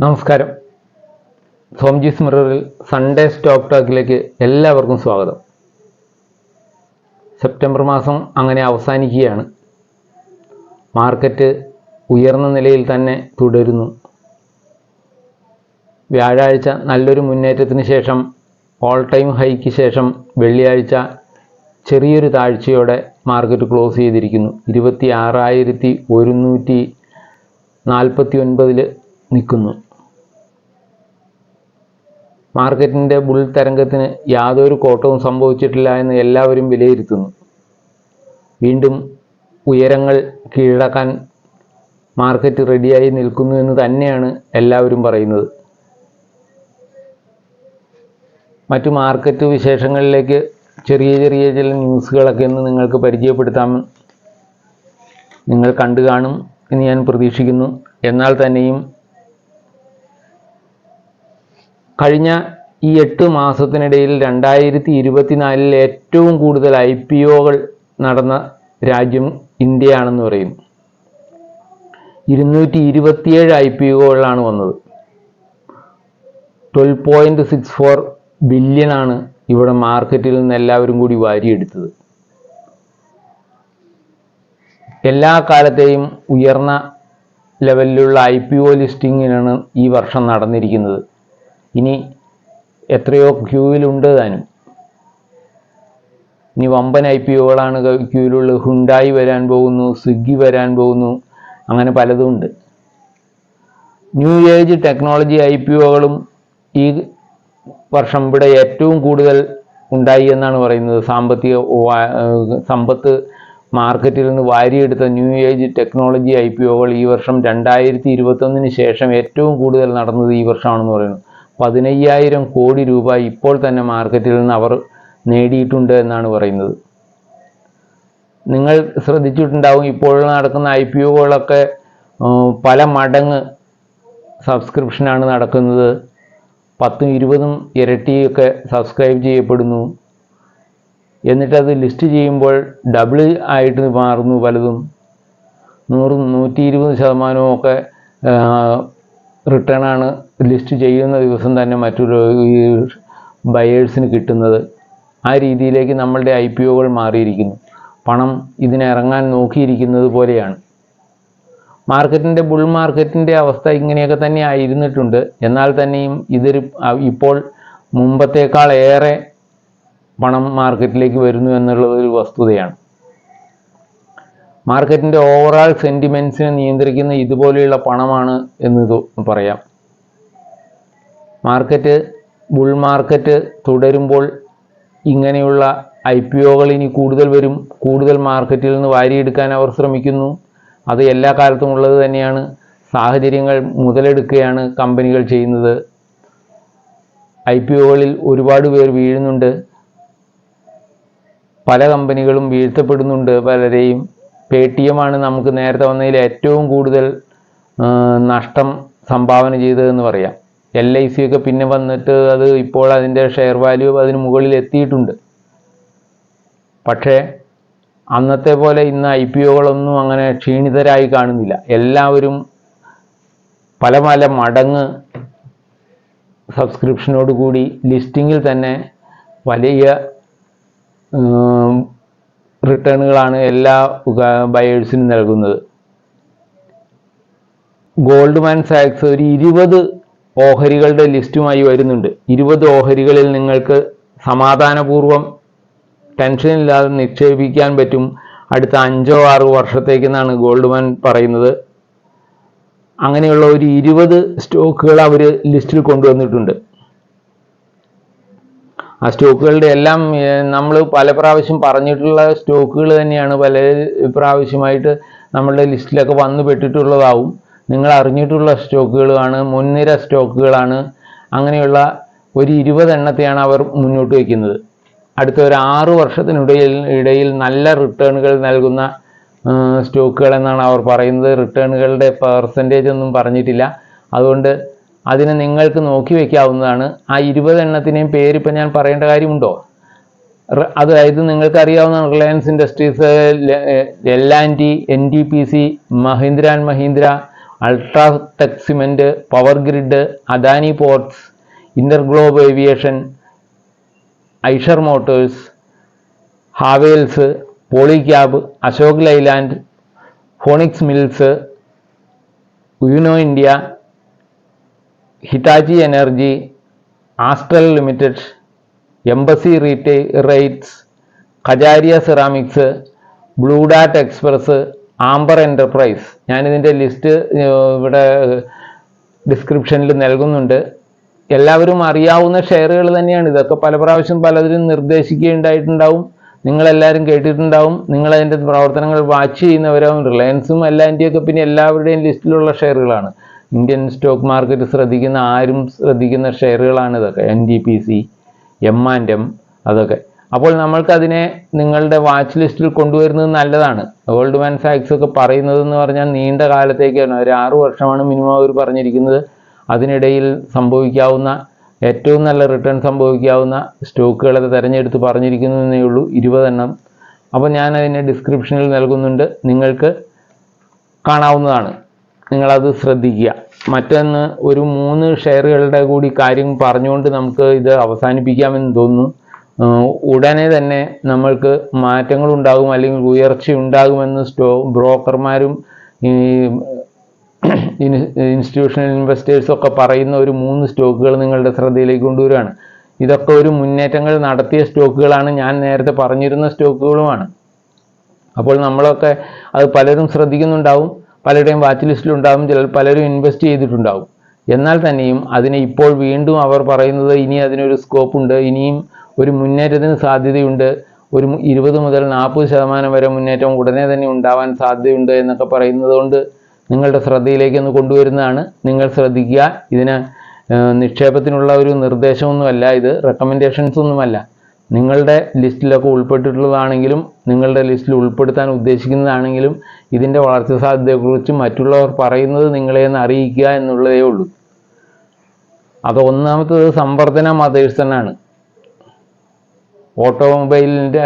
നമസ്കാരം. സോംജീസ് മിററിൽ Sunday stock ടോക്കിലേക്ക് എല്ലാവർക്കും സ്വാഗതം. സെപ്റ്റംബർ മാസം അങ്ങനെ അവസാനിക്കുകയാണ്. മാർക്കറ്റ് ഉയർന്ന നിലയിൽ തന്നെ തുടരുന്നു. വ്യാഴാഴ്ച നല്ലൊരു മുന്നേറ്റത്തിന് ശേഷം ഓൾ ടൈം ഹൈക്ക് ശേഷം വെള്ളിയാഴ്ച ചെറിയൊരു താഴ്ചയോടെ മാർക്കറ്റ് ക്ലോസ് ചെയ്തിരിക്കുന്നു. ഇരുപത്തി ആറായിരത്തി ഒരുന്നൂറ്റി നാൽപ്പത്തി ഒൻപതിൽ നിൽക്കുന്നു. മാർക്കറ്റിന്റെ ബുൾ തരംഗത്തിന് യാതൊരു കോട്ടവും സംഭവിച്ചിട്ടില്ല എന്ന് എല്ലാവരും വിലയിരുത്തുന്നു. വീണ്ടും ഉയരങ്ങൾ കീഴടക്കാൻ മാർക്കറ്റ് റെഡിയായി നിൽക്കുന്നു എന്ന് തന്നെയാണ് എല്ലാവരും പറയുന്നത്. മറ്റു മാർക്കറ്റ് വിശേഷങ്ങളിലേക്ക് ചെറിയ ചെറിയ ചില ന്യൂസുകളൊക്കെ ഒന്ന് നിങ്ങൾക്ക് പരിചയപ്പെടുത്താം. നിങ്ങൾ കണ്ടു കാണും എന്ന് ഞാൻ പ്രതീക്ഷിക്കുന്നു. എന്നാൽ തന്നെയും കഴിഞ്ഞ ഈ എട്ട് മാസത്തിനിടയിൽ രണ്ടായിരത്തി ഇരുപത്തിനാലിൽ ഏറ്റവും കൂടുതൽ ഐ പി ഒകൾ നടന്ന രാജ്യം ഇന്ത്യയാണെന്ന് പറയും. ഇരുന്നൂറ്റി ഇരുപത്തിയേഴ് ഐ പി ഒകളാണ് വന്നത്. ട്വൽവ് പോയിന്റ് സിക്സ് ഫോർ ബില്യണാണ് ഇവിടെ മാർക്കറ്റിൽ നിന്ന് എല്ലാവരും കൂടി വാരിയെടുത്തത്. എല്ലാ കാലത്തെയും ഉയർന്ന ലെവലിലുള്ള ഐ പി ഒ ലിസ്റ്റിങ്ങിനാണ് ഈ വർഷം നടന്നിരിക്കുന്നത്. ഇനി എത്രയോ ക്യൂവിലുണ്ട് താനും. ഇനി വമ്പൻ ഐ പി ഒകളാണ് ക്യൂവിലുള്ളത്. ഹുണ്ടായി വരാൻ പോകുന്നു സ്വിഗ്ഗി വരാൻ പോകുന്നു അങ്ങനെ പലതും ഉണ്ട്. New age technology I P ഒകളും ഈ വർഷം ഇവിടെ ഏറ്റവും കൂടുതൽ ഉണ്ടായി എന്നാണ് പറയുന്നത്. സാമ്പത്തിക സമ്പത്ത് മാർക്കറ്റിൽ നിന്ന് വാരിയെടുത്ത new age technology I P ഒകൾ ഈ വർഷം രണ്ടായിരത്തി ഇരുപത്തൊന്നിന് ശേഷം ഏറ്റവും കൂടുതൽ നടന്നത് ഈ വർഷമാണെന്ന് പറയുന്നു. പതിനയ്യായിരം കോടി രൂപ ഇപ്പോൾ തന്നെ മാർക്കറ്റിൽ നിന്ന് അവർ നേടിയിട്ടുണ്ട് എന്നാണ് പറയുന്നത്. നിങ്ങൾ ശ്രദ്ധിച്ചിട്ടുണ്ടാവും ഇപ്പോൾ നടക്കുന്ന ഐ പി ഒകളൊക്കെ പല മടങ്ങ് സബ്സ്ക്രിപ്ഷനാണ് നടക്കുന്നത്. പത്തും ഇരുപതും ഇരട്ടിയൊക്കെ സബ്സ്ക്രൈബ് ചെയ്യപ്പെടുന്നു. എന്നിട്ടത് ലിസ്റ്റ് ചെയ്യുമ്പോൾ ഡബിൾ ആയിട്ട് മാറുന്നു പലതും നൂറും നൂറ്റി ഇരുപത് ശതമാനവും ഒക്കെ റിട്ടേൺ ആണ് ലിസ്റ്റ് ചെയ്യുന്ന ദിവസം തന്നെ മറ്റൊരു ഈ ബയേഴ്സിന് കിട്ടുന്നത്. ആ രീതിയിലേക്ക് നമ്മളുടെ ഐ പി ഒകൾ മാറിയിരിക്കുന്നു. പണം ഇതിനിറങ്ങാൻ നോക്കിയിരിക്കുന്നത് പോലെയാണ്. മാർക്കറ്റിന്റെ ബുൾ മാർക്കറ്റിന്റെ അവസ്ഥ ഇങ്ങനെയൊക്കെ തന്നെ ആയിരുന്നിട്ടുണ്ട്. എന്നാൽ തന്നെയും ഇതൊരു ഇപ്പോൾ മുമ്പത്തേക്കാൾ ഏറെ പണം മാർക്കറ്റിലേക്ക് വരുന്നു എന്നുള്ളത് ഒരു വസ്തുതയാണ്. മാർക്കറ്റിന്റെ ഓവറാൾ സെന്റിമെൻസിനെ നിയന്ത്രിക്കുന്ന ഇതുപോലെയുള്ള പണമാണ് എന്ന് പറയാം. മാർക്കറ്റ് ബുൾ മാർക്കറ്റ് തുടരുമ്പോൾ ഇങ്ങനെയുള്ള ഐ പി ഒകൾ ഇനി കൂടുതൽ വരും. കൂടുതൽ മാർക്കറ്റിൽ നിന്ന് വാരിയെടുക്കാൻ അവർ ശ്രമിക്കുന്നു. അത് എല്ലാ കാലത്തും ഉള്ളത് തന്നെയാണ്. സാഹചര്യങ്ങൾ മുതലെടുക്കുകയാണ് കമ്പനികൾ ചെയ്യുന്നത്. ഐ പി ഒകളിൽ ഒരുപാട് പേർ വീഴുന്നുണ്ട്. പല കമ്പനികളും വീഴ്ത്തപ്പെടുന്നുണ്ട് പലരെയും. പേ ടി എം ആണ് നമുക്ക് നേരത്തെ വന്നതിൽ ഏറ്റവും കൂടുതൽ നഷ്ടം സംഭാവന ചെയ്തതെന്ന് പറയാം. എൽ ഐ സി ഒക്കെ പിന്നെ വന്നിട്ട് അത് ഇപ്പോൾ അതിന്റെ ഷെയർ വാല്യൂ അതിന് മുകളിൽ എത്തിയിട്ടുണ്ട്. പക്ഷേ അന്നത്തെ പോലെ ഇന്ന് ഐ പി ഒകളൊന്നും അങ്ങനെ ക്ഷീണിതരായി കാണുന്നില്ല. എല്ലാവരും പല പല മടങ്ങ് സബ്സ്ക്രിപ്ഷനോട് കൂടി ലിസ്റ്റിങ്ങിൽ തന്നെ വലിയ റിട്ടേണുകളാണ് എല്ലാ ബയേഴ്സിനും നൽകുന്നത്. ഗോൾഡ്മാൻ സാക്സ് ഒരു ഇരുപത് ഓഹരികളുടെ ലിസ്റ്റുമായി വരുന്നുണ്ട്. ഇരുപത് ഓഹരികളിൽ നിങ്ങൾക്ക് സമാധാനപൂർവം ടെൻഷൻ ഇല്ലാതെ നിക്ഷേപിക്കാൻ പറ്റും. അടുത്ത അഞ്ചോ ആറോ വർഷത്തേക്കെന്നാണ് ഗോൾഡ്മാൻ പറയുന്നത്. അങ്ങനെയുള്ള ഒരു ഇരുപത് സ്റ്റോക്കുകൾ അവർ ലിസ്റ്റിൽ കൊണ്ടുവന്നിട്ടുണ്ട്. ആ സ്റ്റോക്കുകളുടെ എല്ലാം നമ്മൾ പല പ്രാവശ്യം പറഞ്ഞിട്ടുള്ള സ്റ്റോക്കുകൾ തന്നെയാണ്. പല പ്രാവശ്യമായിട്ട് നമ്മളുടെ ലിസ്റ്റിലൊക്കെ വന്നു പെട്ടിട്ടുള്ളതാവും. നിങ്ങൾ അറിഞ്ഞിട്ടുള്ള സ്റ്റോക്കുകളാണ് മുൻനിര സ്റ്റോക്കുകളാണ്. അങ്ങനെയുള്ള ഒരു ഇരുപതെണ്ണത്തെയാണ് അവർ മുന്നോട്ട് വയ്ക്കുന്നത്. അടുത്ത ഒരു ആറ് വർഷത്തിനിടയിൽ ഇടയിൽ നല്ല റിട്ടേണുകൾ നൽകുന്ന സ്റ്റോക്കുകൾ എന്നാണ് അവർ പറയുന്നത്. റിട്ടേണുകളുടെ പെർസെന്റേജ് ഒന്നും പറഞ്ഞിട്ടില്ല. അതുകൊണ്ട് അതിനെ നിങ്ങൾക്ക് നോക്കി വയ്ക്കാവുന്നതാണ് ആ ഇരുപത് എണ്ണത്തിനെയും പേര് ഇപ്പം ഞാൻ പറയേണ്ട കാര്യമുണ്ടോ? അതായത് നിങ്ങൾക്ക് അറിയാവുന്ന Reliance Industries L and T N T P C Mahindra and Mahindra UltraTech cement power grid Adani ports InterGlobe aviation Eicher motors Havells Polycab Ashok Leyland Phoenix mills Uno India Hitachi energy Astral limited Embassy retail RITES Kajaria ceramics Blue ഡാറ്റ് express Amber enterprise ഞാനിതിന്റെ list ഇവിടെ ഡിസ്ക്രിപ്ഷനിൽ നൽകുന്നുണ്ട്. എല്ലാവരും അറിയാവുന്ന ഷെയറുകൾ തന്നെയാണ്. ഇതൊക്കെ പല പ്രാവശ്യം പലതിലും നിർദ്ദേശിക്കുകയുണ്ടായിട്ടുണ്ടാവും. നിങ്ങളെല്ലാവരും കേട്ടിട്ടുണ്ടാവും. നിങ്ങളതിന്റെ പ്രവർത്തനങ്ങൾ വാച്ച് ചെയ്യുന്നവരാവും റിലയൻസും എല്ലാന്റെയൊക്കെ പിന്നെ എല്ലാവരുടെയും ലിസ്റ്റിലുള്ള ഷെയറുകളാണ്. ഇന്ത്യൻ സ്റ്റോക്ക് മാർക്കറ്റ് ശ്രദ്ധിക്കുന്ന ആരും ശ്രദ്ധിക്കുന്ന ഷെയറുകളാണ് ഇതൊക്കെ. N D P C M and M അതൊക്കെ. അപ്പോൾ നമ്മൾക്കതിനെ നിങ്ങളുടെ വാച്ച് ലിസ്റ്റിൽ കൊണ്ടുവരുന്നത് നല്ലതാണ്. ഗോൾഡ് മാൻ സാക്സ് ഒക്കെ പറയുന്നത് എന്ന് പറഞ്ഞാൽ നീണ്ട കാലത്തേക്കാണ് ഒരു ആറു വർഷമാണ് മിനിമം അവർ പറഞ്ഞിരിക്കുന്നത്. അതിനിടയിൽ സംഭവിക്കാവുന്ന ഏറ്റവും നല്ല റിട്ടേൺ സംഭവിക്കാവുന്ന സ്റ്റോക്കുകളെ തിരഞ്ഞെടുത്ത് പറഞ്ഞിരിക്കുന്നതേ ഉള്ളൂ. ഇരുപതെണ്ണം. അപ്പോൾ ഞാൻ ഡിസ്ക്രിപ്ഷനിൽ നൽകുന്നുണ്ട്. നിങ്ങൾക്ക് കാണാവുന്നതാണ്. നിങ്ങളത് ശ്രദ്ധിക്കുക. മറ്റൊന്ന് ഒരു മൂന്ന് ഷെയറുകളുടെ കൂടി കാര്യം പറഞ്ഞുകൊണ്ട് നമുക്ക് ഇത് അവസാനിപ്പിക്കാമെന്ന് തോന്നുന്നു. ഉടനെ തന്നെ നമ്മൾക്ക് മാറ്റങ്ങൾ ഉണ്ടാകും അല്ലെങ്കിൽ ഉയർച്ച ഉണ്ടാകുമെന്ന് സ്റ്റോ ബ്രോക്കർമാരും ഇൻസ്റ്റിറ്റ്യൂഷണൽ ഇൻവെസ്റ്റേഴ്സും ഒക്കെ പറയുന്ന ഒരു മൂന്ന് സ്റ്റോക്കുകൾ നിങ്ങളുടെ ശ്രദ്ധയിലേക്ക് കൊണ്ടുവരികയാണ്. ഇതൊക്കെ ഒരു മുന്നേറ്റങ്ങൾ നടത്തിയ സ്റ്റോക്കുകളാണ് ഞാൻ നേരത്തെ പറഞ്ഞിരുന്ന സ്റ്റോക്കുകളുമാണ്. അപ്പോൾ നമ്മളൊക്കെ അത് പലരും ശ്രദ്ധിക്കുന്നുണ്ടാവും. പലരുടെയും വാച്ച് ലിസ്റ്റിൽ ഉണ്ടാകും ചിലർ പലരും ഇൻവെസ്റ്റ് ചെയ്തിട്ടുണ്ടാകും എന്നാൽ തന്നെയും അതിനെ ഇപ്പോൾ വീണ്ടും അവർ പറയുന്നത് ഇനി അതിനൊരു സ്കോപ്പ് ഉണ്ട് ഇനിയും ഒരു മുന്നേറ്റത്തിന് സാധ്യതയുണ്ട് ഒരു ഇരുപത് മുതൽ നാൽപ്പത് ശതമാനം വരെ മുന്നേറ്റം ഉടനെ തന്നെ ഉണ്ടാവാൻ സാധ്യതയുണ്ട് എന്നൊക്കെ പറയുന്നത് കൊണ്ട് നിങ്ങളുടെ ശ്രദ്ധയിലേക്ക് ഒന്ന് കൊണ്ടുവരുന്നതാണ്. നിങ്ങൾ ശ്രദ്ധിക്കുക ഇതിന് നിക്ഷേപത്തിനുള്ള ഒരു നിർദ്ദേശമൊന്നുമല്ല ഇത് റെക്കമെൻഡേഷൻസ് ഒന്നുമല്ല. നിങ്ങളുടെ ലിസ്റ്റിലൊക്കെ ഉൾപ്പെട്ടിട്ടുള്ളതാണെങ്കിലും നിങ്ങളുടെ ലിസ്റ്റിൽ ഉൾപ്പെടുത്താൻ ഉദ്ദേശിക്കുന്നതാണെങ്കിലും ഇതിന്റെ വളർച്ച സാധ്യതയെക്കുറിച്ച് മറ്റുള്ളവർ പറയുന്നത് നിങ്ങളെ ഒന്ന് അറിയിക്കുക എന്നുള്ളതേ ഉള്ളൂ. അത് ഒന്നാമത്തത് സംവർധന മതേഴ്സണാണ് ഓട്ടോമൊബൈലിന്റെ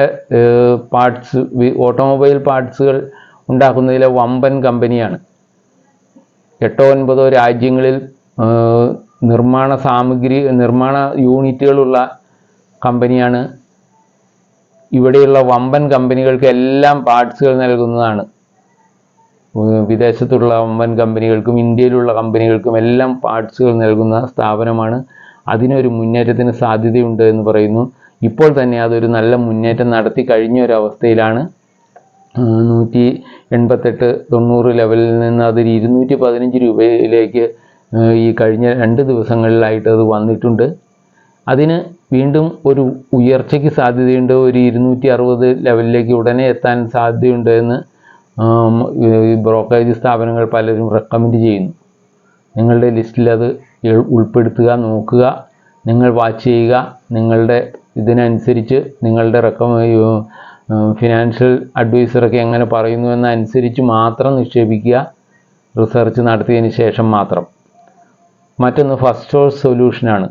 പാർട്സ് ഓട്ടോമൊബൈൽ പാർട്സുകൾ ഉണ്ടാക്കുന്നതിലെ വമ്പൻ കമ്പനിയാണ്. എട്ടോ ഒൻപതോ രാജ്യങ്ങളിൽ നിർമ്മാണ സാമഗ്രി നിർമ്മാണ യൂണിറ്റുകളുള്ള കമ്പനിയാണ്. ഇവിടെയുള്ള വമ്പൻ കമ്പനികൾക്ക് എല്ലാം പാർട്സുകൾ നൽകുന്നതാണ്. വിദേശത്തുള്ള വമ്പൻ കമ്പനികൾക്കും ഇന്ത്യയിലുള്ള കമ്പനികൾക്കും എല്ലാം പാർട്സുകൾ നൽകുന്ന സ്ഥാപനമാണ്. അതിനൊരു മുന്നേറ്റത്തിന് സാധ്യതയുണ്ട് എന്ന് പറയുന്നു. ഇപ്പോൾ തന്നെ അതൊരു നല്ല മുന്നേറ്റം നടത്തി കഴിഞ്ഞ ഒരു അവസ്ഥയിലാണ് നൂറ്റി എൺപത്തെട്ട് തൊണ്ണൂറ് ലെവലിൽ നിന്ന് അതിൽ ഇരുന്നൂറ്റി പതിനഞ്ച് രൂപയിലേക്ക് ഈ കഴിഞ്ഞ രണ്ട് ദിവസങ്ങളിലായിട്ട് അത് വന്നിട്ടുണ്ട്. അതിന് വീണ്ടും ഒരു ഉയർച്ചയ്ക്ക് സാധ്യതയുണ്ട്. ഒരു ഇരുന്നൂറ്റി അറുപത് ലെവലിലേക്ക് ഉടനെ എത്താൻ സാധ്യതയുണ്ട് എന്ന് ബ്രോക്കറേജ് സ്ഥാപനങ്ങൾ പലരും റെക്കമെൻഡ് ചെയ്യുന്നു. നിങ്ങളുടെ ലിസ്റ്റിൽ അത് ഉൾപ്പെടുത്തുക നോക്കുക നിങ്ങൾ വാച്ച് ചെയ്യുക നിങ്ങളുടെ ഇതിനനുസരിച്ച് നിങ്ങളുടെ റെക്കമ ഫിനാൻഷ്യൽ അഡ്വൈസറൊക്കെ എങ്ങനെ പറയുന്നു എന്നനുസരിച്ച് മാത്രം നിക്ഷേപിക്കുക റിസർച്ച് നടത്തിയതിന് ശേഷം മാത്രം. മറ്റൊന്ന് ഫസ്റ്റ് സോഴ്സ് സൊല്യൂഷനാണ്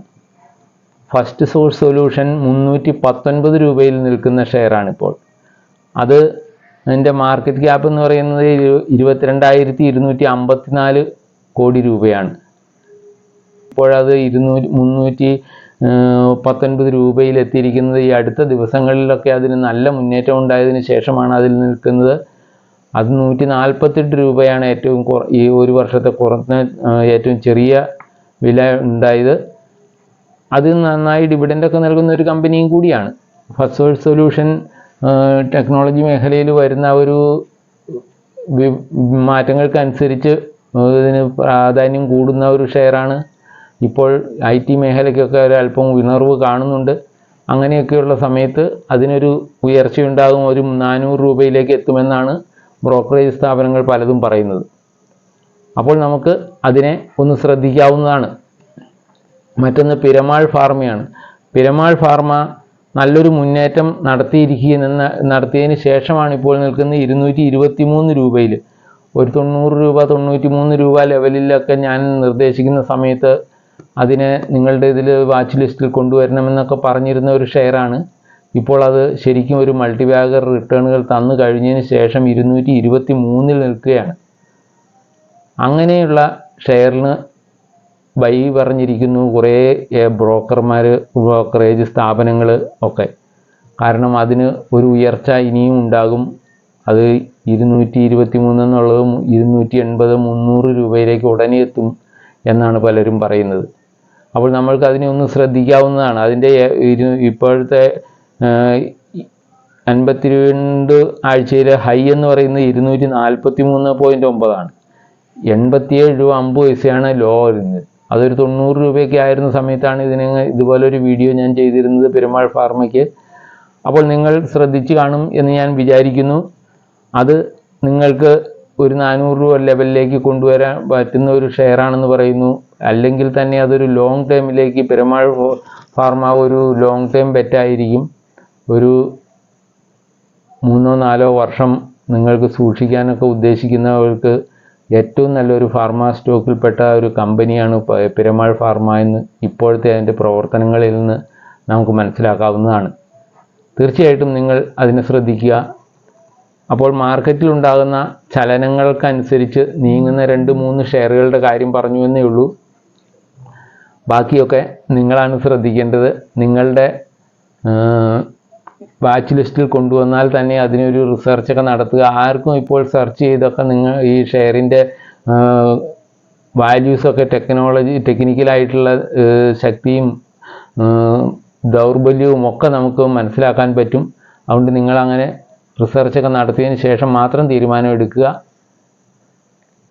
ഫസ്റ്റ് സോഴ്സ് സൊല്യൂഷൻ മുന്നൂറ്റി പത്തൊൻപത് രൂപയിൽ നിൽക്കുന്ന ഷെയറാണിപ്പോൾ. അത് അതിന്റെ മാർക്കറ്റ് ക്യാപ്പ് എന്ന് പറയുന്നത് ഇരു- ഇരുപത്തിരണ്ടായിരത്തി ഇരുന്നൂറ്റി അമ്പത്തിനാല് കോടി രൂപയാണ്. ഇപ്പോഴത് ഇരുന്നൂറ്റി മുന്നൂറ്റി പത്തൊൻപത് രൂപയിൽ എത്തിയിരിക്കുന്നത് ഈ അടുത്ത ദിവസങ്ങളിലൊക്കെ അതിന് നല്ല മുന്നേറ്റം ഉണ്ടായതിനു ശേഷമാണ് അതിൽ നിൽക്കുന്നത്. അത് നൂറ്റി നാൽപ്പത്തെട്ട് രൂപയാണ് ഏറ്റവും ഈ ഒരു വർഷത്തെ കുറഞ്ഞ ഏറ്റവും ചെറിയ വില ഉണ്ടായത്. അത് നന്നായി ഡിവിഡന്റൊക്കെ നൽകുന്ന ഒരു കമ്പനിയും കൂടിയാണ്. ഫസ്റ്റ് സൊല്യൂഷൻ ടെക്നോളജി മേഖലയിൽ വരുന്ന ഒരു മാറ്റങ്ങൾക്കനുസരിച്ച് ഇതിന് പ്രാധാന്യം കൂടുന്ന ഒരു ഷെയറാണ്. ഇപ്പോൾ ഐ ടി മേഖലയ്ക്കൊക്കെ ഒരല്പം ഉണർവ് കാണുന്നുണ്ട്. അങ്ങനെയൊക്കെയുള്ള സമയത്ത് അതിനൊരു ഉയർച്ചയുണ്ടാകും ഒരു നാനൂറ് രൂപയിലേക്ക് എത്തുമെന്നാണ് ബ്രോക്കറേജ് സ്ഥാപനങ്ങൾ പലതും പറയുന്നത്. അപ്പോൾ നമുക്ക് അതിനെ ഒന്ന് ശ്രദ്ധിക്കാവുന്നതാണ്. മറ്റൊന്ന് പിരമാൾ ഫാർമയാണ്. പിരമാൾ ഫാർമ നല്ലൊരു മുന്നേറ്റം നടത്തിയിരിക്കുന്ന നടത്തിയതിന് ശേഷമാണ് ഇപ്പോൾ നിൽക്കുന്ന ഇരുന്നൂറ്റി ഇരുപത്തി മൂന്ന് രൂപയിൽ ഒരു തൊണ്ണൂറ് രൂപ തൊണ്ണൂറ്റി മൂന്ന് രൂപ ലെവലിലൊക്കെ ഞാൻ നിർദ്ദേശിക്കുന്ന സമയത്ത് അതിനെ നിങ്ങളുടെ ഇതിൽ വാച്ച് ലിസ്റ്റിൽ കൊണ്ടുവരണമെന്നൊക്കെ പറഞ്ഞിരുന്ന ഒരു ഷെയറാണ്. ഇപ്പോൾ അത് ശരിക്കും ഒരു മൾട്ടി ബാഗർ റിട്ടേണുകൾ തന്നു കഴിഞ്ഞതിന് ശേഷം ഇരുന്നൂറ്റി ഇരുപത്തി മൂന്നിൽ നിൽക്കുകയാണ്. അങ്ങനെയുള്ള ഷെയറിന് ബൈ പറഞ്ഞിരിക്കുന്നു കുറേ ബ്രോക്കർമാർ ബ്രോക്കറേജ് സ്ഥാപനങ്ങൾ ഒക്കെ. കാരണം അതിന് ഒരു ഉയർച്ച ഇനിയും ഉണ്ടാകും. അത് ഇരുന്നൂറ്റി ഇരുപത്തി മൂന്ന് എന്നുള്ളത് ഇരുന്നൂറ്റി എൺപത് മുന്നൂറ് രൂപയിലേക്ക് ഉടനെ എത്തും എന്നാണ് പലരും പറയുന്നത്. അപ്പോൾ നമ്മൾക്ക് അതിനെ ഒന്ന് ശ്രദ്ധിക്കാവുന്നതാണ്. അതിന്റെ ഇപ്പോഴത്തെ അൻപത്തി രണ്ട് ആഴ്ചയിലെ ഹൈ എന്ന് പറയുന്നത് ഇരുന്നൂറ്റി നാൽപ്പത്തി മൂന്ന് പോയിന്റ് ഒമ്പതാണ് എൺപത്തിയേഴ് രൂപ അമ്പത് പൈസയാണ് ലോ വരുന്നത്. അതൊരു തൊണ്ണൂറ് രൂപയൊക്കെ ആയിരുന്ന സമയത്താണ് ഇതിന് ഇതുപോലൊരു വീഡിയോ ഞാൻ ചെയ്തിരുന്നത് പെരുമാൾ ഫാർമയ്ക്ക്. അപ്പോൾ നിങ്ങൾ ശ്രദ്ധിച്ച് കാണും എന്ന് ഞാൻ വിചാരിക്കുന്നു. അത് നിങ്ങൾക്ക് ഒരു നാനൂറ് രൂപ ലെവലിലേക്ക് കൊണ്ടുവരാൻ പറ്റുന്ന ഒരു ഷെയർ ആണെന്ന് പറയുന്നു. അല്ലെങ്കിൽ തന്നെ അതൊരു ലോങ് ടൈമിലേക്ക് പെരുമാൾ ഫാർമ ഒരു ലോങ് ടൈം ബെറ്റായിരിക്കും ഒരു മൂന്നോ നാലോ വർഷം നിങ്ങൾക്ക് സൂക്ഷിക്കാനൊക്കെ ഉദ്ദേശിക്കുന്നവർക്ക് ഏറ്റവും നല്ലൊരു ഫാർമ സ്റ്റോക്കിൽപ്പെട്ട ഒരു കമ്പനിയാണ് പെരുമാൾ ഫാർമ എന്ന് ഇപ്പോഴത്തെ അതിന്റെ പ്രവർത്തനങ്ങളിൽ നിന്ന് നമുക്ക് മനസ്സിലാക്കാവുന്നതാണ്. തീർച്ചയായിട്ടും നിങ്ങൾ അതിനെ ശ്രദ്ധിക്കുക. അപ്പോൾ മാർക്കറ്റിൽ ഉണ്ടാകുന്ന ചലനങ്ങൾക്കനുസരിച്ച് നീങ്ങുന്ന രണ്ട് മൂന്ന് ഷെയറുകളുടെ കാര്യം പറഞ്ഞു എന്നേ ഉള്ളൂ. ബാക്കിയൊക്കെ നിങ്ങളാണ് ശ്രദ്ധിക്കേണ്ടത്. നിങ്ങളുടെ വാച്ച് ലിസ്റ്റിൽ കൊണ്ടുവന്നാൽ തന്നെ അതിനൊരു റിസർച്ചൊക്കെ നടത്തുക. ആർക്കും ഇപ്പോൾ സെർച്ച് ചെയ്തൊക്കെ നിങ്ങൾ ഈ ഷെയറിന്റെ വാല്യൂസൊക്കെ ടെക്നോളജി ടെക്നിക്കലായിട്ടുള്ള ശക്തിയും ദൗർബല്യവും ഒക്കെ നമുക്ക് മനസ്സിലാക്കാൻ പറ്റും. അതുകൊണ്ട് നിങ്ങളങ്ങനെ റിസർച്ചൊക്കെ നടത്തിയതിന് ശേഷം മാത്രം തീരുമാനം എടുക്കുക.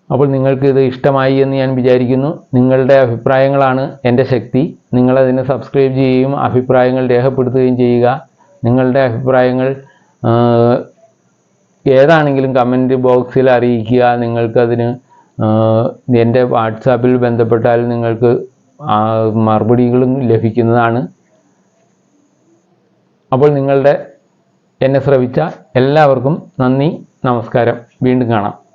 അപ്പോൾ നിങ്ങൾക്ക് ഇത് ഇഷ്ടമായി എന്ന് ഞാൻ വിചാരിക്കുന്നു. നിങ്ങളുടെ അഭിപ്രായങ്ങളാണ് എന്റെ ശക്തി. നിങ്ങളതിനെ സബ്സ്ക്രൈബ് ചെയ്യുകയും അഭിപ്രായങ്ങൾ രേഖപ്പെടുത്തുകയും ചെയ്യുക. നിങ്ങളുടെ അഭിപ്രായങ്ങൾ ഏതാണെങ്കിലും കമന്റ് ബോക്സിൽ അറിയിക്കുക. നിങ്ങൾക്കതിന് എന്റെ വാട്സാപ്പിൽ ബന്ധപ്പെട്ടാൽ നിങ്ങൾക്ക് മറുപടികളും ലഭിക്കുന്നതാണ്. അപ്പോൾ നിങ്ങളുടെ എന്നെ ശ്രവിച്ച എല്ലാവർക്കും നന്ദി നമസ്കാരം. വീണ്ടും കാണാം.